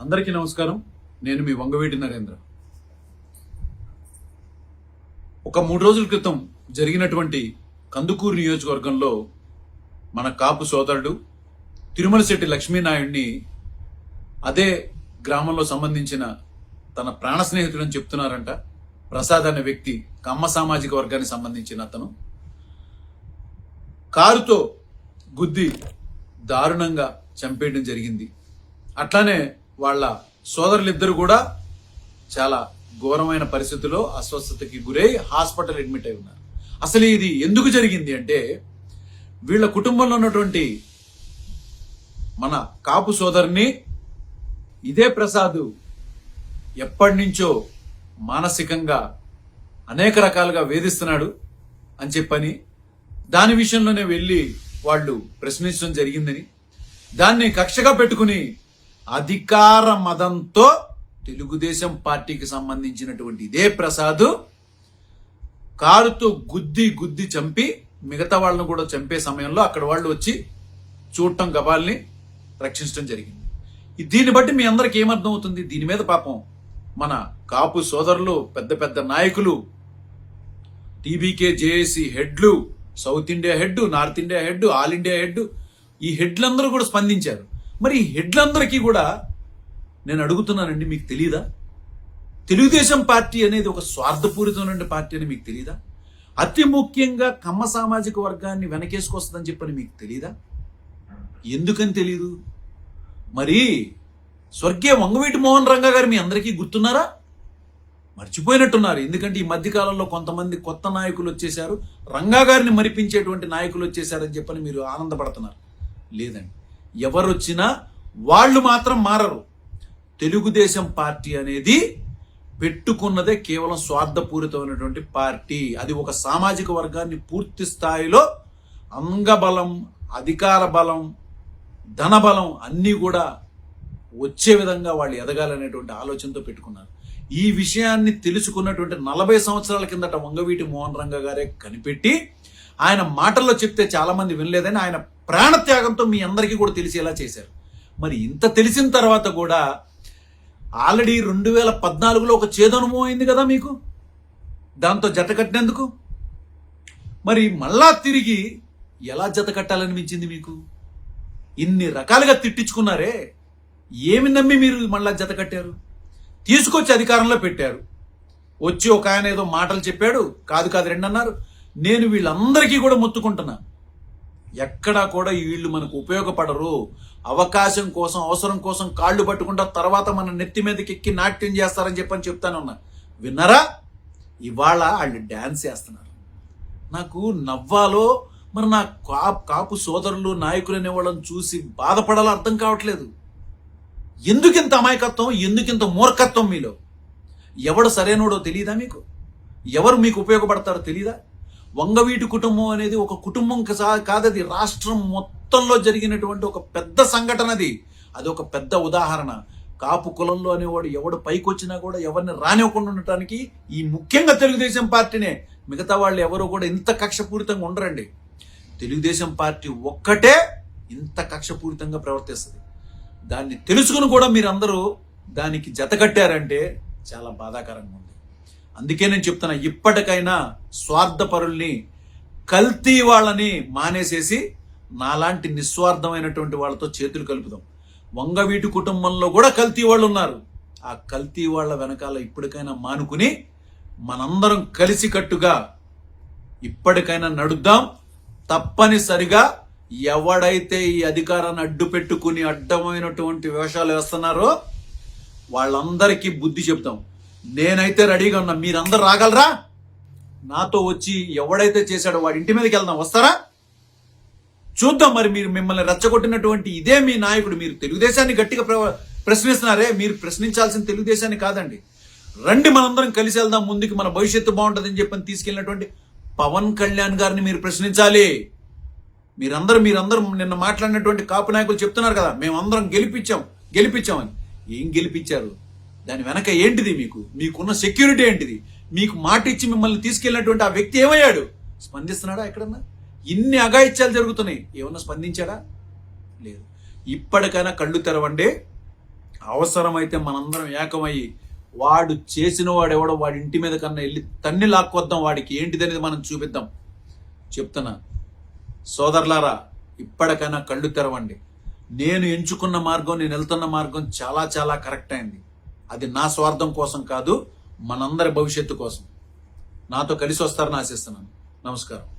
అందరికీ నమస్కారం. నేను మీ వంగవీటి నరేంద్ర. ఒక మూడు రోజుల క్రితం జరిగినటువంటి కందుకూరు నియోజకవర్గంలో మన కాపు సోదరుడు తిరుమల శెట్టి లక్ష్మీనాయుడిని అదే గ్రామంలో సంబంధించిన తన ప్రాణ స్నేహితుడని చెప్తున్నారంట. ప్రసాద్ అనే వ్యక్తి కమ్మ సామాజిక వర్గానికి సంబంధించిన అతను. కారుతో గుద్ది దారుణంగా చంపేయడం జరిగింది. అట్లానే వాళ్ళ సోదరులిద్దరు కూడా చాలా ఘోరమైన పరిస్థితుల్లో అస్వస్థతకి గురై హాస్పిటల్ అడ్మిట్ అయి ఉన్నారు. అసలు ఇది ఎందుకు జరిగింది అంటే వీళ్ళ కుటుంబంలో ఉన్నటువంటి మన కాపు సోదరుని ఇదే ప్రసాద్ ఎప్పటి నుంచో మానసికంగా అనేక రకాలుగా వేధిస్తున్నాడు అని చెప్పని దాని విషయంలోనే వెళ్ళి వాళ్ళు ప్రశ్నించడం జరిగిందని దాన్ని కక్షగా పెట్టుకుని అధికార మదంతో తెలుగుదేశం పార్టీకి సంబంధించినటువంటి ఇదే ప్రసాద్ కారుతో గుద్ది గుద్ది చంపి మిగతా వాళ్ళను కూడా చంపే సమయంలో అక్కడ వాళ్ళు వచ్చి చూడటం గబాల్ని రక్షించడం జరిగింది. దీన్ని బట్టి మీ అందరికి ఏమర్థం అవుతుంది? దీని మీద పాపం మన కాపు సోదరులు పెద్ద పెద్ద నాయకులు TBK JAC హెడ్లు South India head North India head All India head ఈ హెడ్లందరూ కూడా స్పందించారు. మరి హెడ్లందరికీ కూడా నేను అడుగుతున్నానండి మీకు తెలియదా తెలుగుదేశం పార్టీ అనేది ఒక స్వార్థపూరితమైన పార్టీ అని మీకు తెలియదా అతి ముఖ్యంగా కమ్మ సామాజిక వర్గాన్ని వెనకేసుకొస్తుందని చెప్పని మీకు తెలియదా ఎందుకని తెలియదు మరి స్వర్గీయ వంగవీటి మోహన్ రంగా గారు మీ అందరికీ గుర్తున్నారా? మర్చిపోయినట్టున్నారు. ఎందుకంటే ఈ మధ్యకాలంలో కొంతమంది కొత్త నాయకులు వచ్చేసారు రంగా గారిని మరిపించేటువంటి నాయకులు వచ్చేసారని చెప్పని మీరు ఆనందపడుతున్నారు. లేదండి. ఎవరు వచ్చినా వాళ్ళు మాత్రం మారరు. తెలుగుదేశం పార్టీ అనేది పెట్టుకున్నదే కేవలం స్వార్థపూరితమైనటువంటి పార్టీ. అది ఒక సామాజిక వర్గాన్ని పూర్తి స్థాయిలో అంగబలం అధికార బలం ధనబలం అన్నీ కూడా వచ్చే విధంగా వాళ్ళు ఎదగాలనేటువంటి ఆలోచనతో పెట్టుకున్నారు. ఈ విషయాన్ని తెలుసుకున్నటువంటి నలభై సంవత్సరాల కిందట వంగవీటి మోహన్ రంగ గారే కనిపెట్టి ఆయన మాటల్లో చెప్తే చాలామంది వినలేదని ఆయన ప్రాణత్యాగంతో మీ అందరికీ కూడా తెలిసేలా చేశారు. మరి ఇంత తెలిసిన తర్వాత కూడా ఆల్రెడీ రెండు వేల పద్నాలుగులో ఒక చేదనుభవం అయింది కదా మీకు? దాంతో జత కట్టినందుకు? మరి మళ్ళా తిరిగి ఎలా జత కట్టాలనిపించింది మీకు? ఇన్ని రకాలుగా తిట్టించుకున్నారే. ఏమి నమ్మి మీరు మళ్ళా జత కట్టారు? తీసుకొచ్చి అధికారంలో పెట్టారు. వచ్చి ఒక ఆయన ఏదో మాటలు చెప్పాడు. కాదు కాదు రెండు అన్నారు నేను వీళ్ళందరికీ కూడా మొత్తుకుంటున్నా. ఎక్కడా కూడా వీళ్ళు మనకు ఉపయోగపడరు. అవకాశం కోసం అవసరం కోసం కాళ్ళు పట్టుకుంటా తర్వాత మన నెత్తి మీదకి ఎక్కి నాట్యం చేస్తారని చెప్పని చెప్తాను ఉన్నా. విన్నారా? ఇవాళ వాళ్ళు డ్యాన్స్ చేస్తున్నారు. నాకు నవ్వాలో మరి నా కాపు కాపు సోదరులు నాయకులు అనేవాళ్ళని చూసి బాధపడాలో అర్థం కావట్లేదు. ఎందుకింత అమాయకత్వం ఎందుకింత మూర్ఖత్వం మీలో? ఎవడు సరైనోడో తెలియదా మీకు? ఎవరు మీకు ఉపయోగపడతారో తెలియదా వంగవీటి కుటుంబం అనేది ఒక కుటుంబం కాదది. రాష్ట్రం మొత్తంలో జరిగినటువంటి ఒక పెద్ద సంఘటన అది అది ఒక పెద్ద ఉదాహరణ. కాపు కులంలో అనేవాడు ఎవడు పైకి వచ్చినా కూడా ఎవరిని రానివ్వకుండా ఉండటానికి ఈ ముఖ్యంగా తెలుగుదేశం పార్టీనే. మిగతా వాళ్ళు ఎవరు కూడా ఇంత కక్షపూరితంగా ఉండరండి. తెలుగుదేశం పార్టీ ఒక్కటే ఇంత కక్షపూరితంగా ప్రవర్తిస్తుంది. దాన్ని తెలుసుకుని కూడా మీరందరూ దానికి జత కట్టారంటే చాలా బాధాకరంగా ఉంది. అందుకే నేను చెప్తున్నా ఇప్పటికైనా స్వార్థపరుల్ని కల్తీ వాళ్ళని మానేసేసి నాలాంటి నిస్వార్థమైనటువంటి వాళ్ళతో చేతులు కలుపుదాం. వంగవీటి కుటుంబంలో కూడా కల్తీ వాళ్ళు ఉన్నారు ఆ కల్తీ వాళ్ళ వెనకాల ఇప్పటికైనా మానుకుని మనందరం కలిసికట్టుగా ఇప్పటికైనా నడుద్దాం. తప్పనిసరిగా ఎవడైతే ఈ అధికారాన్ని అడ్డు పెట్టుకుని అడ్డమైనటువంటి వేషాలు వేస్తున్నారో వాళ్ళందరికీ బుద్ధి చెప్తాం నేనైతే రెడీగా ఉన్నా. మీరందరు రాగలరా? నాతో వచ్చి ఎవడైతే చేశాడో వాడి ఇంటి మీదకి వెళ్దాం. వస్తారా? చూద్దాం మరి మీరు మిమ్మల్ని రెచ్చగొట్టినటువంటి ఇదే మీ నాయకుడు. మీరు తెలుగుదేశాన్ని గట్టిగా ప్ర- ప్రశ్నిస్తున్నారే. మీరు ప్రశ్నించాల్సిన తెలుగుదేశాన్ని కాదండి. రండి మనందరం కలిసి వెళ్దాం. ముందుకు మన భవిష్యత్తు బాగుంటుందని చెప్పని తీసుకెళ్ళినటువంటి పవన్ కళ్యాణ్ గారిని మీరు ప్రశ్నించాలి. మీరందరూ మీరందరూ నిన్న మాట్లాడినటువంటి కాపు నాయకులు చెప్తున్నారు కదా. మేమందరం గెలిపించాం. గెలిపించామని. ఏం గెలిపించారు? దాని వెనక ఏంటిది మీకు? మీకున్న సెక్యూరిటీ ఏంటిది? మీకు మాట ఇచ్చి మిమ్మల్ని తీసుకెళ్ళినటువంటి ఆ వ్యక్తి ఏమయ్యాడు? స్పందిస్తున్నాడా ఎక్కడన్నా? ఇన్ని అఘాయిత్యాలు జరుగుతున్నాయి. ఏమన్నా స్పందించాడా? లేదు. ఇప్పటికైనా కళ్ళు తెరవండి. అవసరమైతే మనందరం ఏకమయ్యి వాడు చేసిన వాడు ఎవడో వాడి ఇంటి మీద కన్నా వెళ్ళి తన్ని లాక్కొద్దాం. వాడికి ఏంటిది అనేది మనం చూపిద్దాం. చెప్తున్నా. సోదరులారా ఇప్పటికైనా కళ్ళు తెరవండి. నేను ఎంచుకున్న మార్గం నేను వెళ్తున్న మార్గం చాలా చాలా కరెక్ట్ అయింది. అది నా స్వార్థం కోసం కాదు మనందరి భవిష్యత్తు కోసం. నాతో కలిసి వస్తారని ఆశిస్తున్నాను. నమస్కారం.